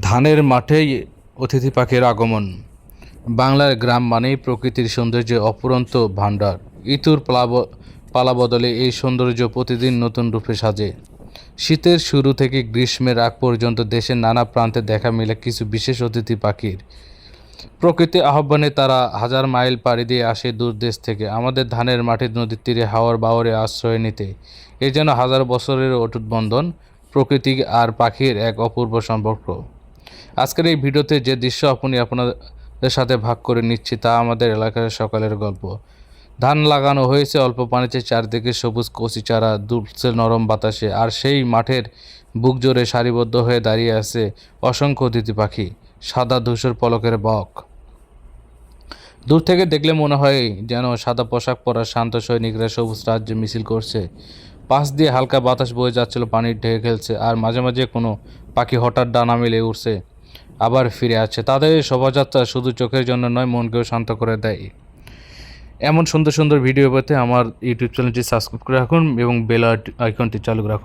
ধানের মাঠেই অতিথি পাখির আগমন। বাংলার গ্রাম মানেই প্রকৃতির সৌন্দর্য অপুরন্ত ভাণ্ডার। ইতুর প্লাব পালা বদলে এই সৌন্দর্য প্রতিদিন নতুন রূপে সাজে। শীতের শুরু থেকে গ্রীষ্মের আগ পর্যন্ত দেশের নানা প্রান্তে দেখা মেলে কিছু বিশেষ অতিথি পাখির। প্রকৃতি আহ্বানে তারা হাজার মাইল পাড়ি দিয়ে আসে দূর দেশ থেকে। আমাদের ধানের মাঠের নদীর তীরে হাওয়ার বাওয়ারে আশ্রয় নিতে। এ যেন হাজার বছরের অটুট বন্ধন, প্রকৃতি আর পাখির এক অপূর্ব সম্পর্ক। আজকের এই ভিডিওতে যে দৃশ্য আপনি আপনাদের সাথে ভাগ করে নিচ্ছি তা আমাদের এলাকার সকালের গল্প। ধান লাগানো হয়েছে, অল্প পানিতে চারদিকে সবুজ কচি চারা, দুলছে নরম বাতাসে, আর সেই মাঠের বুক জোরে সারিবদ্ধ হয়ে দাঁড়িয়ে আছে অসংখ্য অতিথি পাখি, সাদা ধূসর পলকের বক। দূর থেকে দেখলে মনে হয় যেন সাদা পোশাক পরা শান্ত সৈনিকরা সবুজ রাজ্যে মিছিল করছে। পাশ দিয়ে হালকা বাতাস বয়ে যাচ্ছিল পানির ঢেকে খেলছে আর মাঝে মাঝে কোনো পাখি হঠাৎ ডানা মেলে উঠছে আবার ফিরে আসছে। তাদের এই শোভাযাত্রা শুধু চোখের জন্য নয়, মনকেও শান্ত করে দেয়। এমন সুন্দর সুন্দর ভিডিও পেতে আমার ইউটিউব চ্যানেলটি সাবস্ক্রাইব করে রাখুন এবং বেল আইকনটি চালু রাখুন।